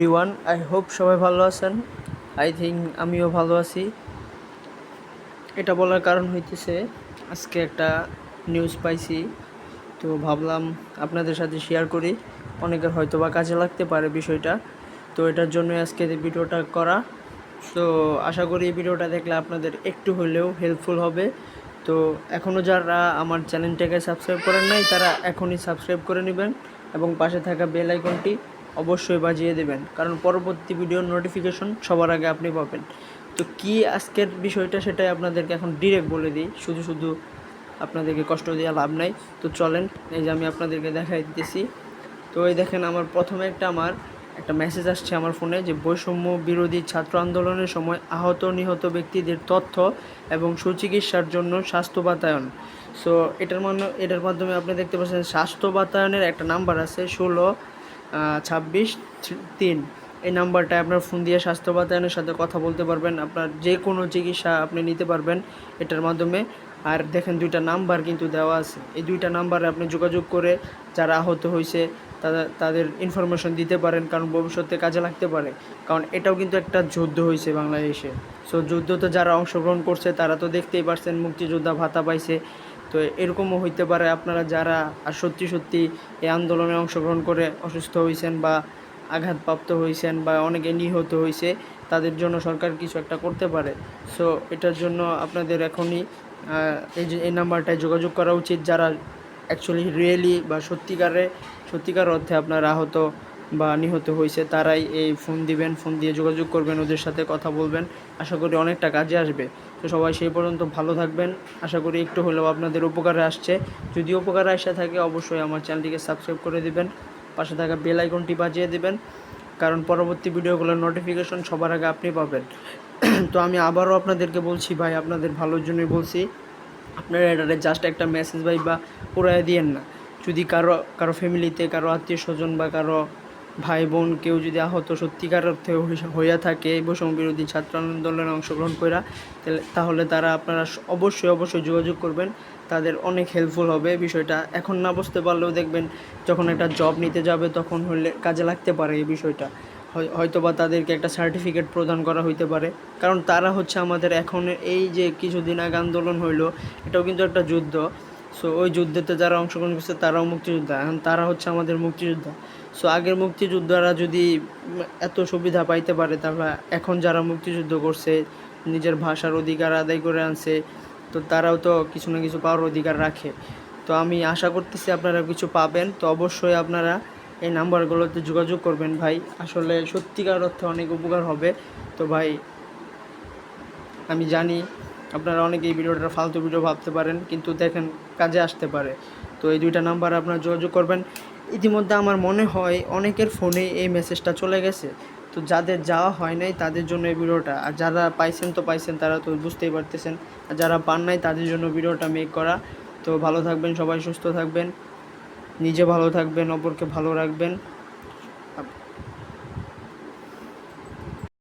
Everyone I hope সবাই ভালো আছেন। আই থিঙ্ক আমিও ভালো আছি। এটা বলার কারণ হইতেছে, আজকে একটা নিউজ পাইছি। তো ভাবলাম আপনাদের সাথে শেয়ার করি। অনেকের হয়তো বা কাজে লাগতে পারে বিষয়টা। তো এটার জন্য আজকে ভিডিওটা করা। তো আশা করি এই ভিডিওটা দেখলে আপনাদের একটু হলেও হেল্পফুল হবে। তো এখনও যারা আমার চ্যানেলটাকে সাবস্ক্রাইব করেন নাই, তারা এখনই সাবস্ক্রাইব করে নেবেন। এবং পাশে থাকা বেল আইকনটি অবশ্যই বাজিয়ে দেবেন। কারণ পরবর্তী ভিডিওর নোটিফিকেশন সবার আগে আপনি পাবেন। তো কি আজকের বিষয়টা সেটাই আপনাদেরকে এখন ডিরেক্ট বলে দিই। শুধু শুধু আপনাদেরকে কষ্ট দেওয়া লাভ নাই। তো চলেন, এই যে আমি আপনাদেরকে দেখাই দিতেছি। তো এই দেখেন, আমার প্রথমে একটা আমার একটা মেসেজ আসছে আমার ফোনে যে, বৈষম্য বিরোধী ছাত্র আন্দোলনের সময় আহত নিহত ব্যক্তিদের তথ্য এবং সুচিকিৎসার জন্য স্বাস্থ্য বাতায়ন। সো এটার মানে এটার মাধ্যমে আপনি দেখতে পাচ্ছেন, স্বাস্থ্য বাতায়নের একটা নাম্বার আছে ষোলো ছাব্বিশ তিন। এই নাম্বারটায় আপনার ফোন দিয়ে স্বাস্থ্য বাতায়নের সাথে কথা বলতে পারবেন। আপনার যে কোনো চিকিৎসা আপনি নিতে পারবেন এটার মাধ্যমে। আর দেখেন দুইটা নাম্বার কিন্তু দেওয়া আছে। এই দুইটা নাম্বারে আপনি যোগাযোগ করে যারা আহত হয়েছে তাদের তাদের ইনফরমেশন দিতে পারেন, কারণ ভবিষ্যতে কাজে লাগতে পারে। কারণ এটাও কিন্তু একটা যুদ্ধ হয়েছে বাংলাদেশে। সো যুদ্ধতে যারা অংশগ্রহণ করছে, তারা তো দেখতেই পারছেন মুক্তিযোদ্ধা ভাতা পাইছে। তো এরকমও হইতে পারে আপনারা যারা আর সত্যি সত্যি এই আন্দোলনে অংশগ্রহণ করে অসুস্থ হয়েছেন বা আঘাতপ্রাপ্ত হয়েছেন বা অনেকে নিহত হয়েছে তাদের জন্য সরকার কিছু একটা করতে পারে। সো এটার জন্য আপনাদের এখনই এই যে, এই নাম্বারটায় যোগাযোগ করা উচিত যারা অ্যাকচুয়ালি রিয়েলি বা সত্যিকারে, সত্যিকার অর্থে আপনার আহত বা নিহত হয়েছে, তারাই এই ফোন দিবেন ফোন দিয়ে যোগাযোগ করবেন, ওদের সাথে কথা বলবেন। আশা করি অনেকটা কাজে আসবে। তো সবাই সেই পর্যন্ত ভালো থাকবেন। আশা করি একটু হলেও আপনাদের উপকারে আসছে। যদি উপকারে আসে থাকে, অবশ্যই আমার চ্যানেলটিকে সাবস্ক্রাইব করে দিবেন। পাশে থাকা বেল আইকনটি বাজিয়ে দেবেন। কারণ পরবর্তী ভিডিওগুলোর নোটিফিকেশন সবার আগে আপনি পাবেন। তো আমি আবারও আপনাদেরকে বলছি, ভাই, আপনাদের ভালোর জন্যই বলছি। আপনারা এটাতে জাস্ট একটা মেসেজ ভাই, বা পুরাই দিয়েন না। যদি কারও কারও ফ্যামিলিতে কারও আত্মীয় স্বজন বা কারও ভাই বোন কেউ যদি আহত সত্যিকার অর্থে হইয়া থাকে, এই বিরোধী ছাত্র আন্দোলনে অংশগ্রহণ করা তাহলে- তারা আপনারা অবশ্যই অবশ্যই যোগাযোগ করবেন। তাদের অনেক হেল্পফুল হবে বিষয়টা। এখন না বুঝতে পারলেও দেখবেন যখন একটা জব নিতে যাবে তখন হলে কাজে লাগতে পারে এই বিষয়টা। হয়- হয়তো বা তাদেরকে একটা সার্টিফিকেট প্রদান করা হইতে পারে। কারণ তারা হচ্ছে আমাদের এখন এই যে কিছুদিন আগে আন্দোলন হইল, এটাও কিন্তু একটা যুদ্ধ। সো ওই যুদ্ধেতে যারা অংশগ্রহণ করছে তারাও মুক্তিযোদ্ধা। এখন তারা হচ্ছে আমাদের মুক্তিযোদ্ধা। সো আগের মুক্তিযোদ্ধারা যদি এত সুবিধা পাইতে পারে, তাহলে এখন যারা মুক্তিযুদ্ধ করছে, নিজের ভাষার অধিকার আদায় করে আনছে, তো তারাও তো কিছু না কিছু পাওয়ার অধিকার রাখে। তো আমি আশা করতেছি আপনারা কিছু পাবেন। তো অবশ্যই আপনারা এই নাম্বারগুলোতে যোগাযোগ করবেন ভাই। আসলে সত্যিকার অর্থে অনেক উপকার হবে। তো ভাই, আমি জানি আপনারা অনেকে এই ভিডিওটা ফালতু ভিডিও ভাবতে পারেন, কিন্তু দেখেন কাজে আসতে পারে। তো এই দুইটা নাম্বার আপনারা যোগাযোগ করবেন। ইতিমধ্যে আমার মনে হয় অনেকের ফোনে এই মেসেজটা চলে গেছে। তো যাদের যাওয়া হয় নাই তাদের জন্য এই ভিডিওটা। আর যারা পাইছেন তো পাইছেন, তারা তো বুঝতেই পারতেছেন। আর যারা পান নাই তাদের জন্য ভিডিওটা মেক করা। তো ভালো থাকবেন, সবাই সুস্থ থাকবেন। নিজে ভালো থাকবেন, অপরকে ভালো রাখবেন।